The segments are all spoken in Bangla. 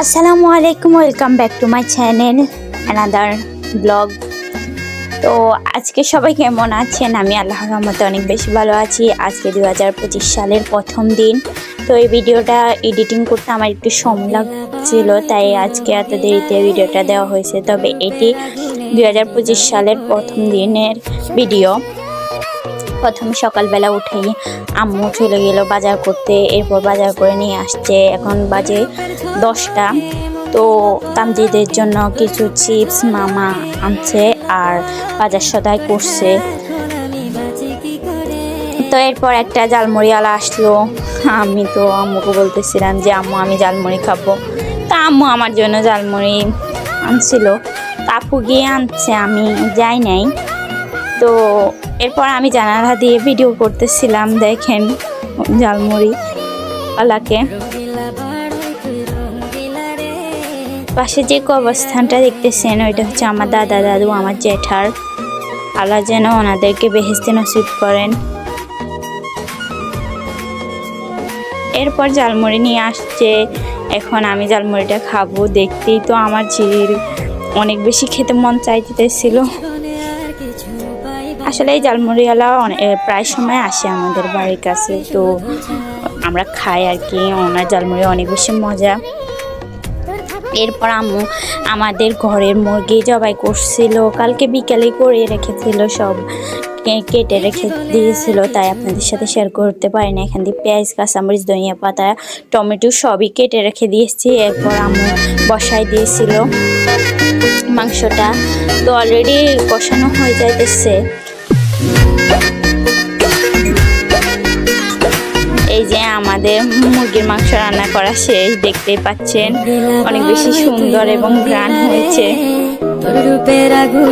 আসসালামু আলাইকুম welcome back to my channel another blog তো আজকে সবাই কেমন আছেন? আমি আল্লাহর রহমতে অনেক বেশি ভালো আছি। আজকে দু হাজার পঁচিশ সালের প্রথম দিন। তো এই ভিডিওটা এডিটিং করতে আমার একটু সময় লাগছিল, তাই আজকে এত দেরিতে ভিডিওটা দেওয়া হয়েছে। তবে এটি দু হাজার পঁচিশ সালের প্রথম দিনের ভিডিও প্রথম সকালবেলা উঠেই আম্মু চলে গেল বাজার করতে, এরপর বাজার করে নিয়ে আসছে। এখন বাজে দশটা। তো তামজিদের জন্য কিছু চিপস মামা আনছে আর বাজার সদাই করছে। তো এরপর একটা জালমুড়িওয়ালা আসলো। আমি তো আম্মুকে বলতেছিলাম যে, আম্মু, আমি জালমুড়ি খাব। তা আম্মু আমার জন্য জালমুড়ি আনছিল। কাপু গিয়ে আনছে, আমি যাই নাই। তো এরপর আমি জানালা দিয়ে ভিডিও করতেছিলাম, দেখেন জালমুড়ি আলাকে। পাশে যে অবস্থানটা দেখতেছেন, ওইটা হচ্ছে আমার দাদা, দাদু, আমার জ্যাঠার আল্লাহ যেন ওনাদেরকে বেহেস্তে নসিব করেন। এরপর জালমুড়ি নিয়ে আসছে। এখন আমি জালমুড়িটা খাব। দেখতেই তো আমার চির অনেক বেশি খেতে মন চাইতেছিল। আসলে এই জালমুড়িওয়ালা প্রায় সময় আসে আমাদের বাড়ির কাছে, তো আমরা খাই আর কি, ওনার জালমুড়ি অনেক বেশি মজা। এরপর আম্মু আমাদের ঘরের মুরগি জবাই করছিল, কালকে বিকেলে করে রেখেছিল সব কেটে রেখে দিয়েছিল, তাই আপনাদের সাথে শেয়ার করতে পারি না এখান দিয়ে পেঁয়াজ, কাঁচামরিচ, ধনিয়া পাতা, টমেটো সবই কেটে রেখে দিয়েছি, এরপর আম্মু বসাই দিয়েছিল। মাংসটা তো অলরেডি কষানো হয়ে যাইতেছে। আমাদের মুরগির মাংস রান্না করা শেষ, দেখতেই পাচ্ছেন অনেক বেশি সুন্দর এবং গ্রান হয়েছে।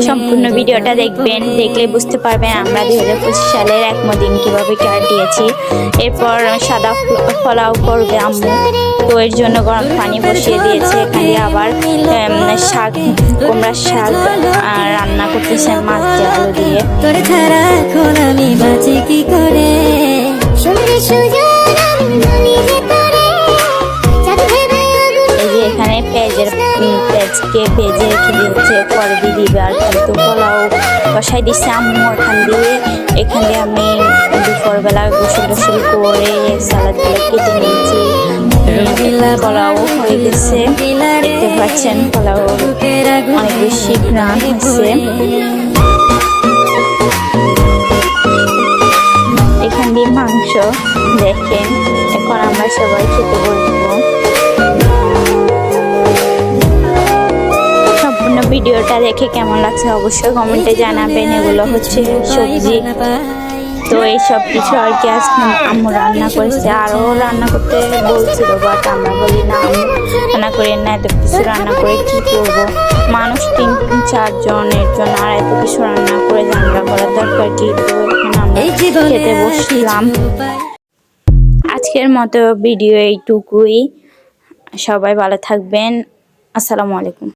সম্পূর্ণ ভিডিওটা দেখবেন, দেখলে বুঝতে পারবেন আমরা দুই হাজার পঁচিশ সালের একমো দিন কীভাবে কাটিয়েছি এরপর সাদা ফ- পোলাও করবে আম্মু। তো এর জন্য গরম পানি বসিয়ে দিয়েছে। এখানে আবার শাক, কুমড়ার শাক রান্না করতেছেন মাছ দিয়ে আলু দিয়ে। পেঁয়াজকে ভেজে রেখে দিয়েছে পরে দিয়ে দিবে আর কিন্তু পোলাও বসাই দিচ্ছে। আম্মু এখান দিয়ে এখান দিয়ে আমি দুপুরবেলা গোসল টোসল করে সালাদগুলো কেটে নিয়েছি। পোলাও হয়ে গেছে। দেখতে পাচ্ছেন, পোলাও অনেক বেশি গ্রাম হচ্ছে এখান দিয়ে মাংস দেখেন, এখন আমরা সবাই খেতে বলব ভিডিওটা দেখে কেমন লাগছে অবশ্যই কমেন্টে জানাবেন এগুলো হচ্ছে সবজি। তো এই সব কিছু আর কি আজকে আম্মু রান্না করেছে। আরও রান্না করতে বলছিল বাট আমরা বলি না আম্মু রান্না করি না এত কিছু রান্না করে কি করব? মানুষ তিন চারজনের জন্য আর এত কিছু রান্না করে ঝামেলা করার দরকার কি? তো এখন আমরা খেতে বসলাম। আজকের মতো ভিডিও এইটুকুই। সবাই ভালো থাকবেন। আসসালামু আলাইকুম।